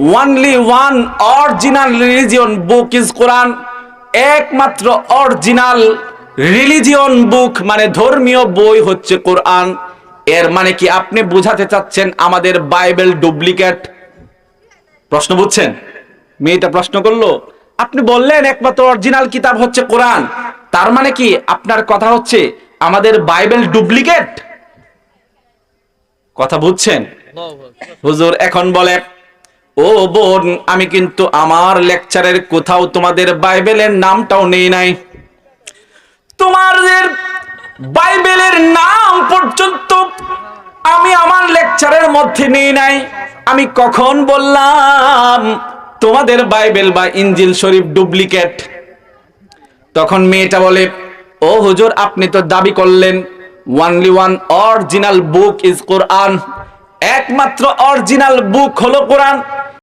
Only one original religion book is Quran একমাত্র original religion বুক মানে ধর্মীয় বই হচ্ছে কোরআন এর মানে কি আপনি বোঝাতে চাচ্ছেন আমাদের বাইবেল ডুপ্লিকেট প্রশ্ন বুঝছেন? মেয়েটা প্রশ্ন করল আপনি বললেন একমাত্র অরিজিনাল কিতাব হচ্ছে কোরআন তার মানে কি আপনার কথা হচ্ছে আমাদের বাইবেল ডুপ্লিকেট কথা বুঝছেন? হুজুর এখন বলে ও বোন, আমি কিন্তু আমার লেকচারের কোথাও তোমাদের বাইবেলের নামটাও নেই নাই। তোমাদের বাইবেলের নাম পর্যন্ত আমি আমার লেকচারের মধ্যে নেই নাই। আমি কখন বললাম, তোমাদের বাইবেল বা ইঞ্জিল শরীফ ডুপ্লিকেট। তখন মেয়েটা বলে, ও হুজুর, আপনি তো দাবি করলেন only one original book is Quran একমাত্র অরিজিনাল বুক হলো কোরআন